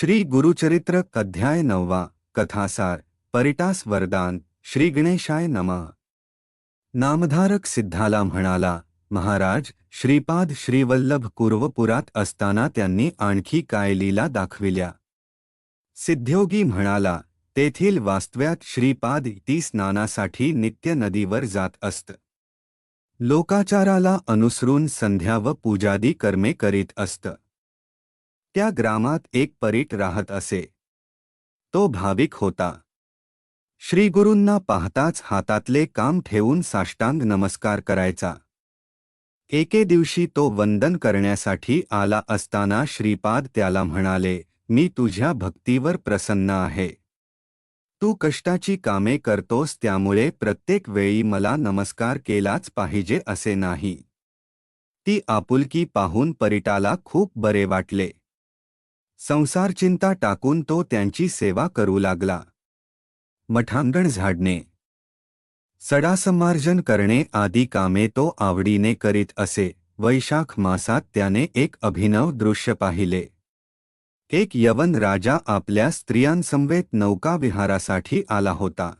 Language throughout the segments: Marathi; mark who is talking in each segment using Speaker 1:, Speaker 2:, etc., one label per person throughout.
Speaker 1: श्री गुरुचरित्र अध्याय नववा कथासार, परिटास वरदान, श्री गणेशाय नमः। नामधारक सिद्धाला म्हणाला, महाराज, श्रीपाद श्रीवल्लभ कुर्वपुरात असताना त्यांनी आणखी काय लीला दाखविल्या? सिद्ध्योगी म्हणाला, तेथील वास्तव्यात श्रीपाद ती स्नानासाठी नित्य नदीवर जात असत. लोकाचाराला अनुसरून संध्या व पूजादी कर्मे करीत असत. त्या ग्रामात एक परीट राहत असे. तो भाविक होता. श्रीगुरूंना पाहताच हातातले काम ठेवून साष्टांग नमस्कार करायचा. एके दिवशी तो वंदन करण्यासाठी आला असताना श्रीपाद त्याला म्हणाले मी तुझ्या भक्तीवर प्रसन्न आहे. तू कष्टाची कामे करतोस त्यामुळे प्रत्येक वेळी मला नमस्कार केलाच पाहिजे असे नाही. ती आपुलकी पाहून परिटाला खूप बरे वाटले. संसार चिंता टाकून तो त्यांची सेवा करू लागला. मठांगण झाडणे. सडासमार्जन करणे आदी कामे तो आवडीने करीत असे वैशाख मासात त्याने एक अभिनव दृश्य पाहिले. एक यवन राजा आपल्या स्त्रियांसमवेत नौकाविहारासाठी आला होता.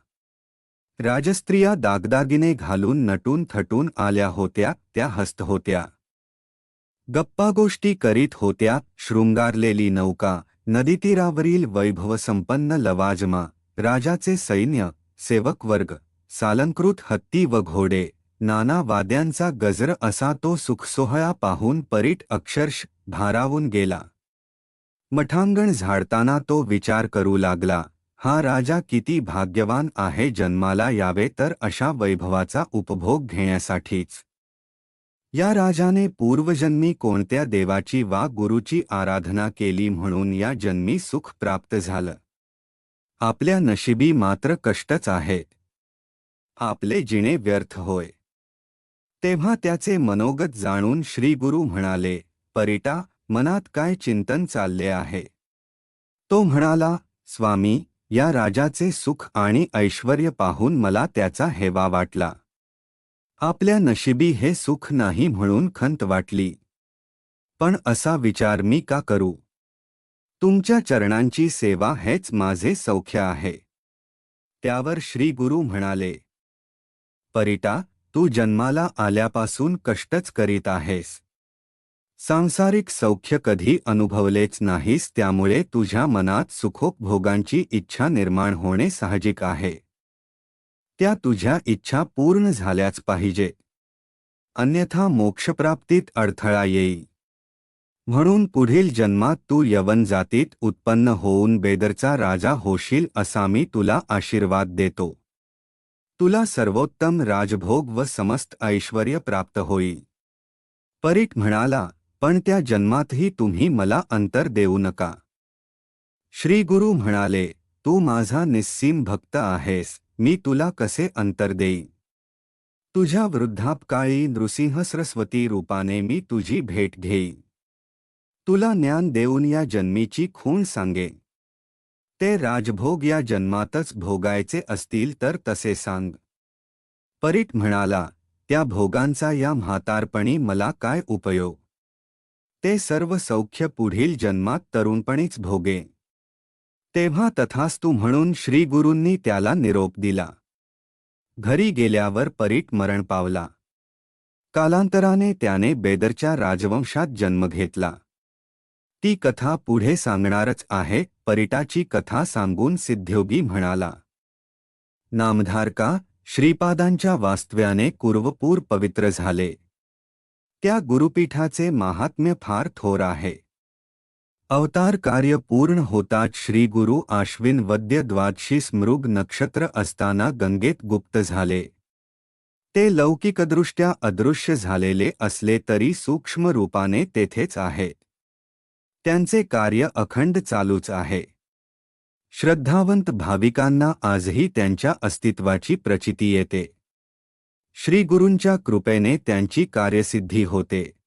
Speaker 1: राजस्त्रिया दागदागिने घालून नटून थटून आल्या होत्या त्या हस्त होत्या. गप्पागोष्टी करीत होत्या शृंगारलेली नौका नदीतीरावरील वैभवसंपन्न लवाजमा राजाचे सैन्य सेवक वर्ग सालंकृत हत्ती व घोडे नाना वाद्यांचा गजर असा तो सुखसोहळा पाहून परीट अक्षरश भारावून गेला. मठांगण झाडताना तो विचार करू लागला हा राजा किती भाग्यवान आहे जन्माला यावे तर अशा वैभवाचा उपभोग घेण्यासाठीच. या राजाने पूर्वजन्मी कोणत्या देवाची वा गुरुची आराधना केली म्हणून या जन्मी सुख प्राप्त झालं? आपल्या नशिबी मात्र कष्टच आहेत आपले जिणे व्यर्थ होय. तेव्हा त्याचे मनोगत जाणून श्रीगुरु म्हणाले परिटा मनात काय चिंतन चालले आहे? तो म्हणाला स्वामी या राजाचे सुख आणि ऐश्वर्य पाहून मला त्याचा हेवा वाटला. आपल्या नशिबी हे सुख नाही म्हणून खंत वाटली. पण असा विचार मी का करू? तुमच्या चरणांची सेवा हेच माझे सौख्य आहे. त्यावर श्री गुरु म्हणाले परिटा तू जन्माला आल्यापासून कष्टच करीत आहेस. सांसारिक सौख्य कधी अनुभवलेच नाहीस त्यामुळे तुझ्या मनात सुखोपभोगांची इच्छा निर्माण होणे साहजिक आहे. त्या तुझ्या इच्छा पूर्ण झाल्याच पाहिजे. अन्यथा मोक्षप्राप्तीत अडथळा येई. म्हणून पुढील जन्मात तू यवन जातीत उत्पन्न होऊन बेदरचा राजा होशील असा मी तुला आशीर्वाद देतो. तुला सर्वोत्तम राजभोग व समस्त ऐश्वर्य प्राप्त होई. परीट म्हणाला पण त्या जन्मातही तुम्ही मला अंतर देऊ नका. श्री गुरु म्हणाले तू माझा निस्सीम भक्त आहेस. मी तुला कसे अंतर देईन? तुझ्या वृद्धापकाळी नृसिंहसरस्वती रूपाने मी तुझी भेट घेईन. तुला ज्ञान देऊन या जन्मीची खूण सांगे ते राजभोग या जन्मातच भोगायचे असतील तर तसे सांग. परीट म्हणाला त्या भोगांचा या म्हातारपणी मला काय उपयोग? ते सर्व सौख्य पुढील जन्मात तरुणपणीच भोगे तेव्हा तथास्तू म्हणून श्रीगुरूंनी त्याला निरोप दिला. घरी गेल्यावर परीट मरण पावला. कालांतराने त्याने बेदरच्या राजवंशात जन्म घेतला. ती कथा पुढे सांगणारच आहे परिटाची कथा सांगून सिद्ध्योगी म्हणाला. नामधारका श्रीपादांच्या वास्तव्याने कुर्वपूर पवित्र झाले. त्या गुरुपीठाचे महात्म्य फार थोर आहे. अवतार कार्य पूर्ण होताच श्री गुरु आश्विन वद्य द्वादशी स्मृग नक्षत्र असताना गंगेत गुप्त झाले. ते लौकिकदृष्ट्या अदृश्य झालेले असले तरी सूक्ष्म रूपाने तेथेच आहे. त्यांचे कार्य अखंड चालूच आहे. श्रद्धावंत भाविकांना आजही त्यांच्या अस्तित्वाची प्रचिती येते. श्रीगुरूंच्या कृपेने त्यांची कार्यसिद्धी होते.